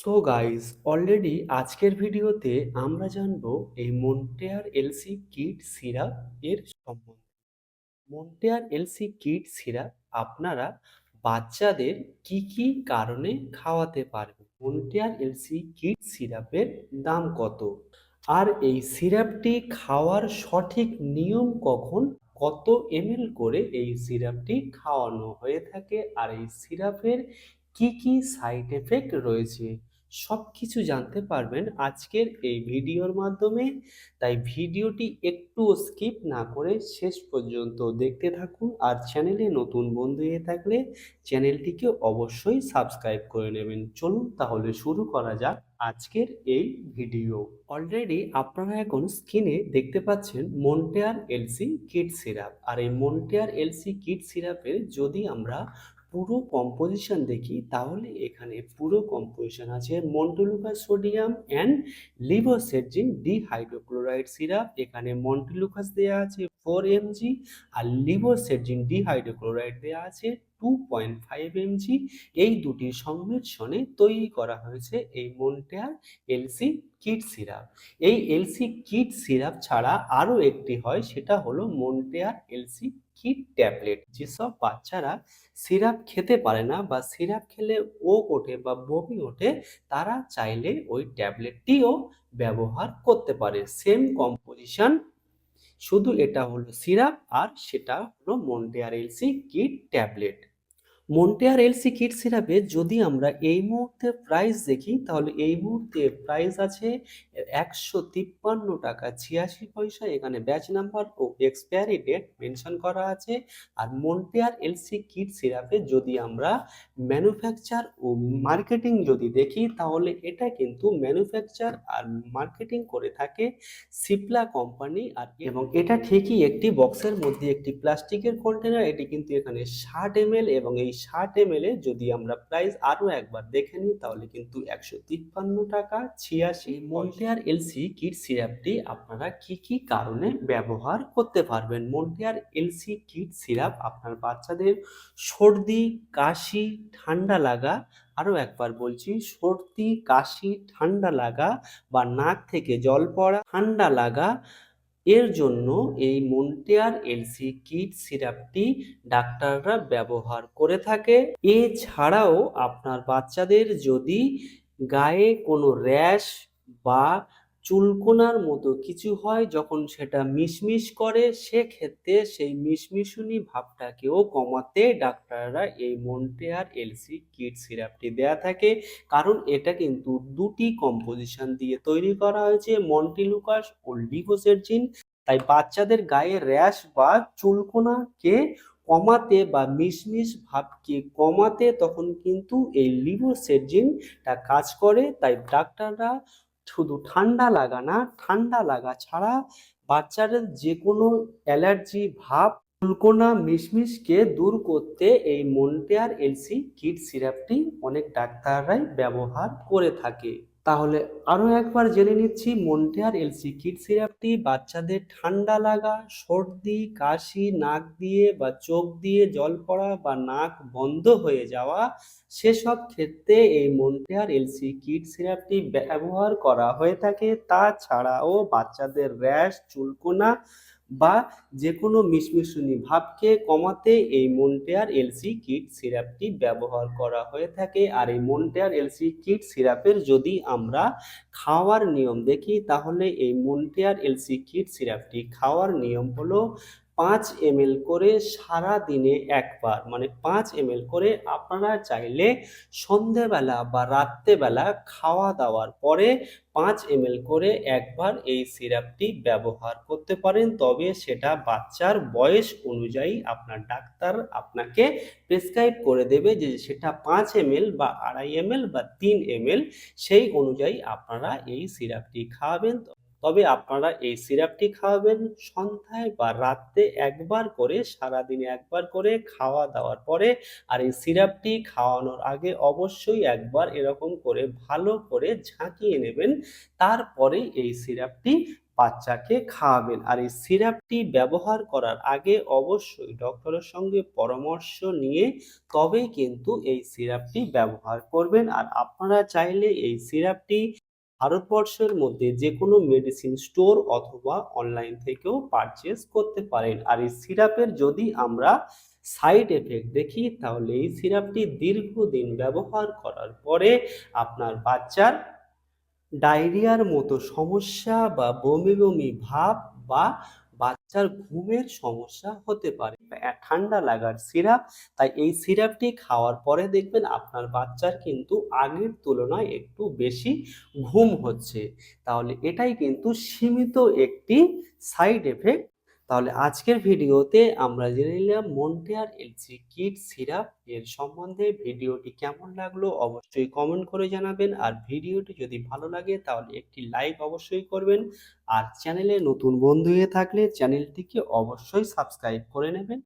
So guys already আজকের ভিডিওতে আমরা জানব এই মন্টেয়ার এলসি কিট সিরাপ এর সম্বন্ধে। মন্টেয়ার এলসি কিট সিরাপ আপনারা বাচ্চাদের কি কি কারণে খাওয়াতে পারবেন? মন্টেয়ার এলসি কিট সিরাপের দাম কত? আর এই সিরাপটি খাওয়ার সঠিক নিয়ম কখন? কত এমএল করে এই সিরাপটি খাওয়ানো হয়ে থাকে? আর এই সিরাপের কি কি সাইড এফেক্ট রয়েছে? সব কিছু জানতে পারবেন আজকের এই ভিডিওর মাধ্যমে। তাই ভিডিওটি একটু স্কিপ না করে শেষ পর্যন্ত দেখতে থাকুন আর চ্যানেলে নতুন বন্ধু হয়ে থাকলে চ্যানেলটিকে অবশ্যই সাবস্ক্রাইব করে নেবেন। চলুন তাহলে শুরু করা যাক আজকের এই ভিডিও। অলরেডি আপনারা এখন স্ক্রিনে দেখতে পাচ্ছেন মন্টেয়ার এলসি কিড সিরাপ আর এই মন্টেয়ার এলসি কিড সিরাপের যদি আমরা পুরো কম্পোজিশন দেখি, তাহলে এখানে পুরো কম্পোজিশন আছে montelukast sodium and levocetirizine dihydrochloride syrup এখানে মন্টুলুকাস দেওয়া আছে ফোর এমজি আর লিভোসেটজিন ডিহাইড্রোক্লোরাইড দেওয়া আছে টু পয়েন্ট ফাইভ এমজি এই দুটির সংমিশ্রণে তৈরি করা হয়েছে এই মন্টেয়ার এলসি কিট সিরাপ এই এলসি কিট সিরাপ ছাড়া আরও একটি হয়, সেটা হলো মন্টেয়ার এলসি কিট ট্যাবলেট যেসব বাচ্চারা সিরাপ খেতে পারে না বা সিরাপ খেলে ও ওঠে বা বমি ওঠে, তারা চাইলে ওই ট্যাবলেটটিও ব্যবহার করতে পারে। সেম কম্পোজিশন শুধু এটা হলো সিরাপ আর সেটা হলো Montair LC kid tablet. Montair LC kid সিরাপে যদি আমরা এই মুহূর্তে প্রাইস দেখি, তাহলে এই মুহূর্তে প্রাইস আছে একশো তিপ্পান্ন টাকা, ছিয়াশি পয়সা। এখানে ব্যাচ নাম্বার ও এক্সপায়ারি ডেট মেনশন করা আছে। আর মন্টেয়ার এলসি কিট সিরাপে যদি আমরা ম্যানুফ্যাকচার ও মার্কেটিং যদি দেখি, তাহলে এটা কিন্তু ম্যানুফ্যাকচার আর মার্কেটিং করে থাকে সিপলা কোম্পানি আর এবং এটা ঠিকই একটি বক্সের মধ্যে একটি প্লাস্টিকের কন্টেনার এটি কিন্তু এখানে ষাট এম এবং এই ষাট এম যদি আমরা প্রাইস আরও একবার দেখে নিই, তাহলে কিন্তু একশো তিপ্পান্ন টাকা ছিয়াশি মন্টেয়ার এলসি কিট সিরাপটি আপনারা কি কি কারণে ব্যবহার করতে পারবেন? মন্টেয়ার এলসি কিট সিরাপ আপনার বাচ্চাদের সর্দি, কাশি, ঠান্ডা লাগা আরও একবার বলছি, সর্দি, কাশি, ঠান্ডা লাগা বা নাক থেকে জল পড়া, ঠান্ডা লাগা এর জন্য এই মন্টেয়ার এলসি কিট সিরাপটি ডাক্তাররা ব্যবহার করে থাকে। এছাড়াও আপনার বাচ্চাদের যদি গায়ে কোনো র্যাশ বা চুলকোনার মতো কিছু হয় যখন সেটা মিশমিশ করে, সেক্ষেত্রে সেই মিশমিশুনি ভাবটাকেও কমাতে ডাক্তাররা এই মন্টেয়ার এলসি কিট সিরাপটি দেয়া থাকে। কারণ এটা কিন্তু দুটি কম্পোজিশন দিয়ে তৈরি করা হয়েছে, মন্টিলুকাস ও লিভোসেরজিন তাই বাচ্চাদের গায়ে র্যাশ বা চুলকোনাকে কমাতে বা মিশমিশ ভাবকে কমাতে তখন কিন্তু এই লিভোসেরজিনটা কাজ করে। তাই ডাক্তাররা শুধু ঠান্ডা লাগা না, ঠান্ডা লাগা ছাড়া বাচ্চাদের যে কোনো অ্যালার্জি, ভাব, চুলকোনা মিশমিশকে দূর করতে এই মন্টেয়ার এলসি কিট সিরাপটি অনেক ডাক্তাররাই ব্যবহার করে থাকে। তাহলে আরও একবার জেনে নিচ্ছি মন্টেয়ার এলসি কিট সিরাপটি বাচ্চাদের ঠান্ডা লাগা, সর্দি, কাশি, নাক দিয়ে বা চোখ দিয়ে জল পড়া বা নাক বন্ধ হয়ে যাওয়া, সেসব ক্ষেত্রে এই মন্টেয়ার এলসি কিট সিরাপটি ব্যবহার করা হয়ে থাকে। তাছাড়াও বাচ্চাদের র্যাশ, চুলকোনা বা যে কোনো মিশমিশুনি ভাবকে কমাতে এই মন্টেয়ার এলসি কিট সিরাপটি ব্যবহার করা হয়ে থাকে। আর এই মন্টেয়ার এলসি কিট সিরাপের যদি আমরা খাওয়ার নিয়ম দেখি, তাহলে এই মন্টেয়ার এলসি কিট সিরাপটি খাওয়ার নিয়ম হলো পাঁচ এম করে সারা দিনে একবার মানে পাঁচ এম করে আপনারা চাইলে সন্ধেবেলা বা রাত্রেবেলা খাওয়া দাওয়ার পরে পাঁচ এম করে একবার এই সিরাপটি ব্যবহার করতে পারেন। তবে সেটা বাচ্চার বয়স অনুযায়ী আপনার ডাক্তার আপনাকে প্রেসক্রাইব করে দেবে যে সেটা পাঁচ এম বা আড়াই এম বা তিন এম সেই অনুযায়ী আপনারা এই সিরাপটি খাওয়াবেন তবে আপনারা এই সিরাপটি খাওয়াবেন সন্ধ্যায় বা রাত্রে একবার করে, সারাদিনে একবার করে খাওয়া দাওয়ার পরে। আর এই সিরাপটি খাওয়ানোর আগে অবশ্যই একবার এরকম করে ভালো করে ঝাঁকিয়ে নেবেন তারপরে এই সিরাপটি বাচ্চাকে খাওয়াবেন। আর এই সিরাপটি ব্যবহার করার আগে অবশ্যই ডক্টরের সঙ্গে পরামর্শ নিয়ে তবেই কিন্তু এই সিরাপটি ব্যবহার করবেন। আর আপনারা চাইলে এই সিরাপটি ভারতবর্ষের মধ্যে যে কোনো মেডিসিন স্টোর অথবা অনলাইন থেকেও পারচেস করতে পারেন। আর এই সিরাপের যদি আমরা সাইড এফেক্ট দেখি, তাহলে এই সিরাপটি দীর্ঘদিন ব্যবহার করার পরে আপনার বাচ্চার ডায়রিয়ার মতো সমস্যা বা বমি বমি ভাব বা বাচ্চার ঘুমের সমস্যা হতে পারে। ঠান্ডা লাগার সিরাপ। তাই এই সিরাপটি খাওয়ার পরে দেখবেন আপনার বাচ্চার কিন্তু আগের তুলনায় একটু বেশি ঘুম হচ্ছে। তাহলে এটাই কিন্তু সীমিত একটি সাইড এফেক্ট। তাহলে আজকের ভিডিওতে আমরা জেনে নিলাম মন্টেয়ার এলসি কিট সিরাপ। এর সম্বন্ধে ভিডিওটি কেমন লাগল অবশ্যই কমেন্ট করে জানাবেন। আর ভিডিওটি যদি ভালো লাগে তাহলে একটি লাইক অবশ্যই করবেন। আর চ্যানেলে নতুন বন্ধু হয়ে থাকলে চ্যানেলটিকে অবশ্যই সাবস্ক্রাইব করে নেবেন।